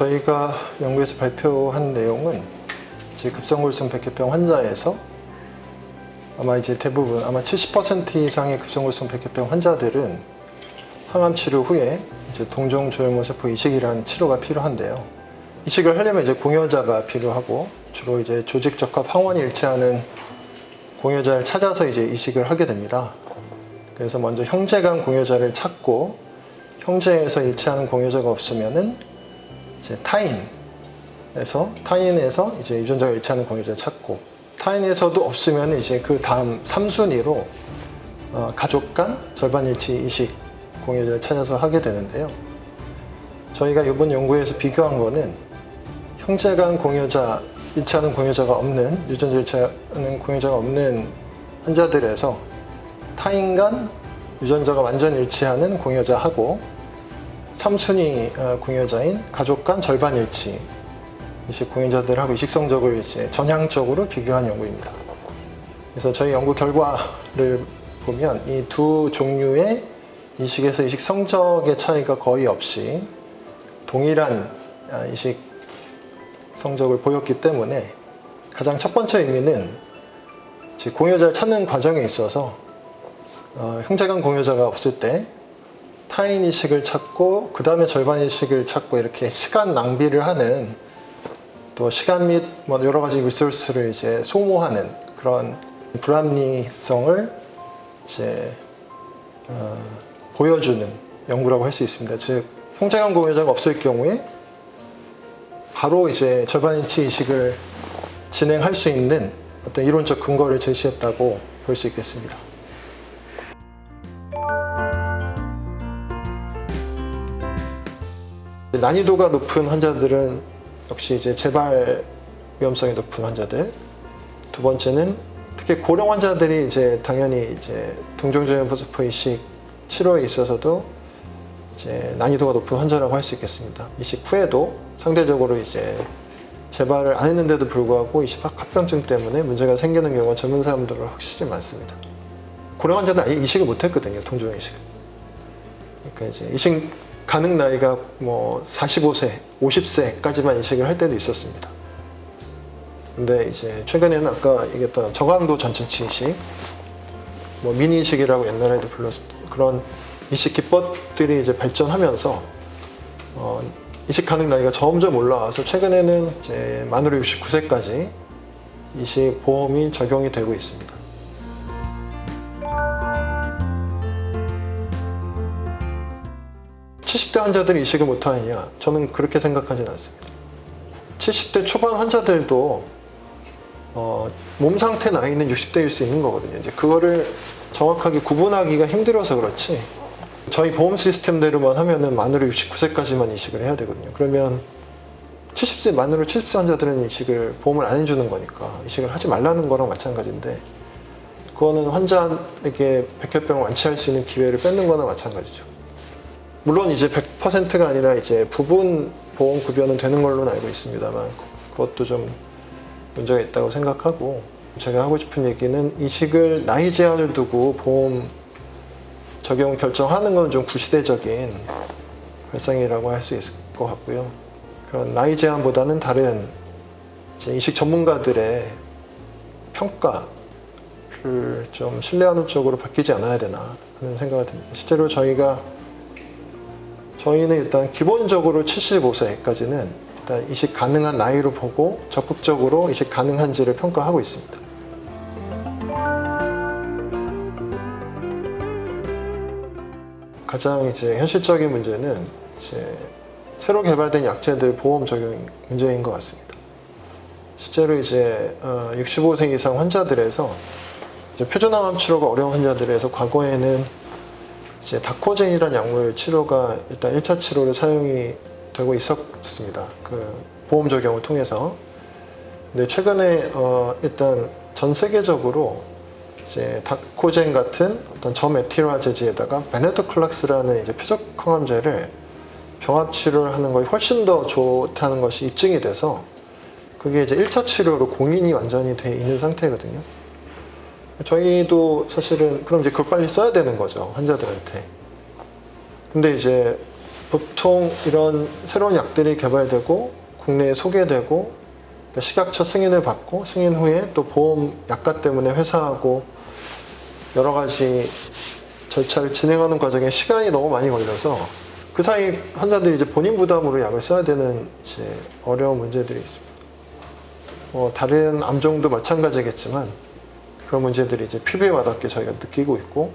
저희가 연구에서 발표한 내용은 이제 급성골성 백혈병 환자에서 아마 이제 대부분 아마 70% 이상의 급성골성 백혈병 환자들은 항암 치료 후에 이제 동종 조혈모 세포 이식이라는 치료가 필요한데요. 이식을 하려면 이제 공여자가 필요하고 주로 이제 조직 적합 항원이 일치하는 공여자를 찾아서 이제 이식을 하게 됩니다. 그래서 먼저 형제 간 공여자를 찾고 형제에서 일치하는 공여자가 없으면은 이제 타인에서 타인에서 이제 유전자가 일치하는 공여자를 찾고 타인에서도 없으면 이제 그 다음 3순위로 어, 가족 간 절반 일치 이식 공여자를 찾아서 하게 되는데요. 저희가 이번 연구에서 비교한 거는 형제 간 공여자 일치하는 공여자가 없는 유전자 일치하는 공여자가 없는 환자들에서 타인 간 유전자가 완전 일치하는 공여자하고 3순위 어, 공여자인 가족 간 절반 일치 이식 공여자들하고 이식 성적을 이제 전향적으로 비교한 연구입니다. 그래서 저희 연구 결과를 보면 이 두 종류의 이식에서 이식 성적의 차이가 거의 없이 동일한 아, 이식 성적을 보였기 때문에 가장 첫 번째 의미는 공여자를 찾는 과정에 있어서 어, 형제간 공여자가 없을 때 타인 이식을 찾고 그 다음에 절반 이식을 찾고 이렇게 시간 낭비를 하는 또 시간 및 뭐 여러 가지 리소스를 이제 소모하는 그런 불합리성을 이제 어, 보여주는 연구라고 할 수 있습니다. 즉 형제간 공여자가 없을 경우에 바로 이제 절반 일치 이식을 진행할 수 있는 어떤 이론적 근거를 제시했다고 볼 수 있겠습니다. 난이도가 높은 환자들은 역시 이제 재발 위험성이 높은 환자들. 두 번째는 특히 고령 환자들이 이제 당연히 이제 동종조연포스포 이식 치료에 있어서도 이제 난이도가 높은 환자라고 할 수 있겠습니다. 이식 후에도 상대적으로 이제 재발을 안 했는데도 불구하고 이식 합병증 때문에 문제가 생기는 경우가 젊은 사람들은 확실히 많습니다. 고령 환자는 아예 이식을 못 했거든요, 동종 이식. 그러니까 이제 이식 가능 나이가 뭐 45세, 50세까지만 이식을 할 때도 있었습니다. 근데 이제 최근에는 아까 얘기했던 저강도 전천치 이식, 뭐 미니 이식이라고 옛날에도 불렀 그런 이식 기법들이 이제 발전하면서 어, 이식 가능 나이가 점점 올라와서 최근에는 이제 만으로 69세까지 이식 보험이 적용이 되고 있습니다. (70대) 환자들이 이식을 못하느냐 저는 그렇게 생각하지는 않습니다 (70대) 초반 환자들도 어, 몸 상태 나이는 60대일 수 있는 거거든요 이제 그거를 정확하게 구분하기가 힘들어서 그렇지 저희 보험 시스템대로만 하면은 만으로 69세까지만 이식을 해야 되거든요. 그러면 70세 만으로 70세 환자들은 이식을 보험을 안 해주는 거니까 이식을 하지 말라는 거랑 마찬가지인데 그거는 환자에게 백혈병을 완치할 수 있는 기회를 뺏는 거나 마찬가지죠. 물론 이제 100%가 아니라 이제 부분 보험 급여는 되는 걸로는 알고 있습니다만 그것도 좀 문제가 있다고 생각하고 제가 하고 싶은 얘기는 이식을 나이 제한을 두고 보험 적용 결정하는 건 좀 구시대적인 발상이라고 할 수 있을 것 같고요. 그런 나이 제한보다는 다른 이식 전문가들의 평가를 좀 신뢰하는 쪽으로 바뀌지 않아야 되나 하는 생각이 듭니다. 실제로 저희가 저희는 일단 기본적으로 75세까지는 일단 이식 가능한 나이로 보고 적극적으로 이식 가능한지를 평가하고 있습니다. 가장 이제 현실적인 문제는 이제 새로 개발된 약제들 보험 적용 문제인 것 같습니다. 실제로 이제 65세 이상 환자들에서 이제 표준항암 치료가 어려운 환자들에서 과거에는 이제 다코젠이라는 약물 치료가 일단 1차 치료로 사용이 되고 있었습니다. 그 보험 적용을 통해서. 근데 최근에 어 일단 전 세계적으로 이제 다코젠 같은 어떤 저메틸화제지에다가 베네토클락스라는 이제 표적 항암제를 병합 치료를 하는 것이 훨씬 더 좋다는 것이 입증이 돼서 그게 이제 1차 치료로 공인이 완전히 돼 있는 상태거든요. 저희도 사실은 그럼 이제 그걸 빨리 써야 되는 거죠 환자들한테. 근데 이제 보통 이런 새로운 약들이 개발되고 국내에 소개되고 그러니까 식약처 승인을 받고 승인 후에 또 보험 약가 때문에 회사하고 여러 가지 절차를 진행하는 과정에 시간이 너무 많이 걸려서 그 사이 환자들이 이제 본인 부담으로 약을 써야 되는 이제 어려운 문제들이 있습니다. 뭐 다른 암종도 마찬가지겠지만 그런 문제들이 이제 피부에 와닿게 저희가 느끼고 있고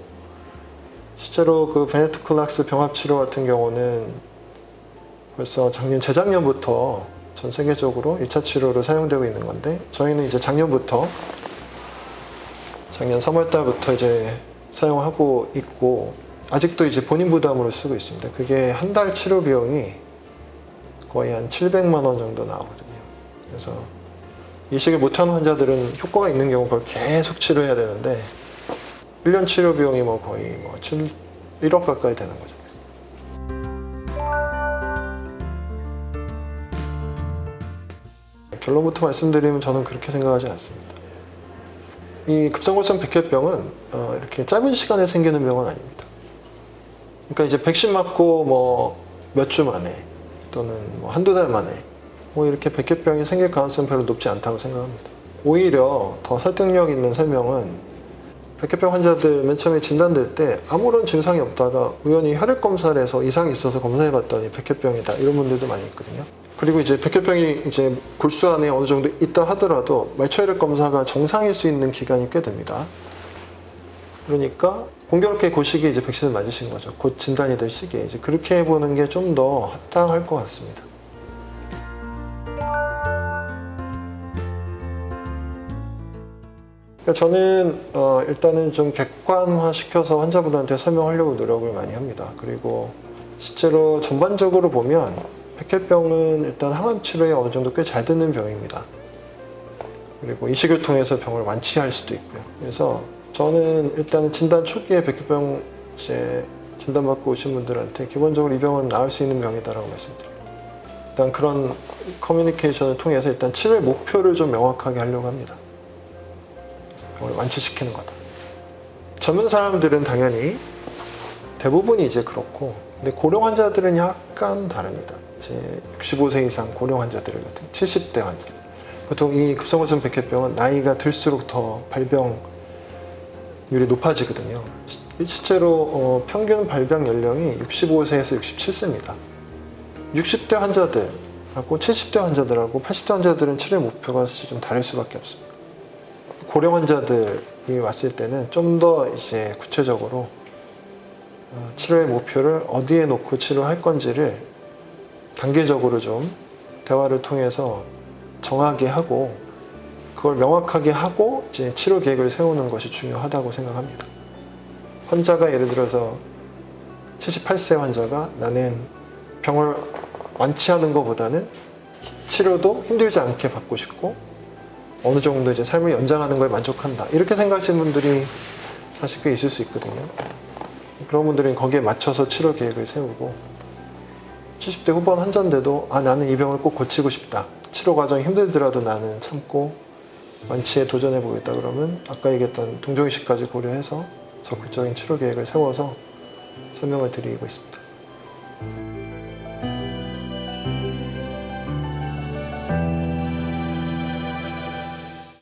실제로 그 베네트 클락스 병합 치료 같은 경우는 벌써 작년 재작년부터 전 세계적으로 1차 치료로 사용되고 있는 건데 저희는 이제 작년부터 작년 3월 달부터 이제 사용하고 있고 아직도 이제 본인 부담으로 쓰고 있습니다. 그게 한 달 치료 비용이 거의 한 700만 원 정도 나오거든요. 그래서 이식을 못하는 환자들은 효과가 있는 경우 그걸 계속 치료해야 되는데 1년 치료 비용이 뭐 거의 뭐 7, 1억 가까이 되는 거죠. 결론부터 말씀드리면 저는 그렇게 생각하지 않습니다. 이 급성골선 백혈병은 어, 이렇게 짧은 시간에 생기는 병은 아닙니다. 그러니까 이제 백신 맞고 뭐 몇 주 만에 또는 뭐 한두 달 만에 뭐 이렇게 백혈병이 생길 가능성은 별로 높지 않다고 생각합니다. 오히려 더 설득력 있는 설명은 백혈병 환자들 맨 처음에 진단될 때 아무런 증상이 없다가 우연히 혈액 검사를 해서 이상이 있어서 검사해 봤더니 백혈병이다 이런 분들도 많이 있거든요. 그리고 이제 백혈병이 이제 골수 안에 어느 정도 있다 하더라도 말초 혈액 검사가 정상일 수 있는 기간이 꽤 됩니다. 그러니까 공교롭게 그 시기에 이제 백신을 맞으신 거죠. 곧 진단이 될 시기에 이제 그렇게 해보는 게 좀 더 합당할 것 같습니다. 그러니까 저는 어, 일단은 좀 객관화 시켜서 환자분들한테 설명하려고 노력을 많이 합니다. 그리고 실제로 전반적으로 보면 백혈병은 일단 항암 치료에 어느 정도 꽤잘 되는 병입니다. 그리고 이식을 통해서 병을 완치할 수도 있고요. 그래서 저는 일단은 진단 초기에 백혈병 이제 진단받고 오신 분들한테 기본적으로 이 병은 나을 수 있는 병이다라고 말씀드립니다. 일단 그런 커뮤니케이션을 통해서 일단 치료의 목표를 좀 명확하게 하려고 합니다. 병을 완치시키는 거다. 젊은 사람들은 당연히 대부분이 이제 그렇고, 근데 고령 환자들은 약간 다릅니다. 이제 65세 이상 고령 환자들 같은 70대 환자. 보통 이 급성골선 백혈병은 나이가 들수록 더 발병률이 높아지거든요. 시- 실제로 어, 평균 발병 연령이 65세에서 67세입니다. 60대 환자들하고 70대 환자들하고 80대 환자들은 치료 목표가 사실 좀 다를 수밖에 없습니다. 고령 환자들이 왔을 때는 좀 더 이제 구체적으로 어, 치료의 목표를 어디에 놓고 치료할 건지를 단계적으로 좀 대화를 통해서 정하게 하고 그걸 명확하게 하고 이제 치료 계획을 세우는 것이 중요하다고 생각합니다. 환자가 예를 들어서 78세 환자가 나는 병을 완치하는 것보다는 치료도 힘들지 않게 받고 싶고 어느 정도 이제 삶을 연장하는 거에 만족한다. 이렇게 생각하시는 분들이 사실 꽤 있을 수 있거든요. 그런 분들은 거기에 맞춰서 치료 계획을 세우고 70대 후반 환자인데도 아 나는 이 병을 꼭 고치고 싶다. 치료 과정이 힘들더라도 나는 참고 완치에 도전해 보겠다 그러면 아까 얘기했던 동종의식까지 고려해서 적극적인 치료 계획을 세워서 설명을 드리고 있습니다.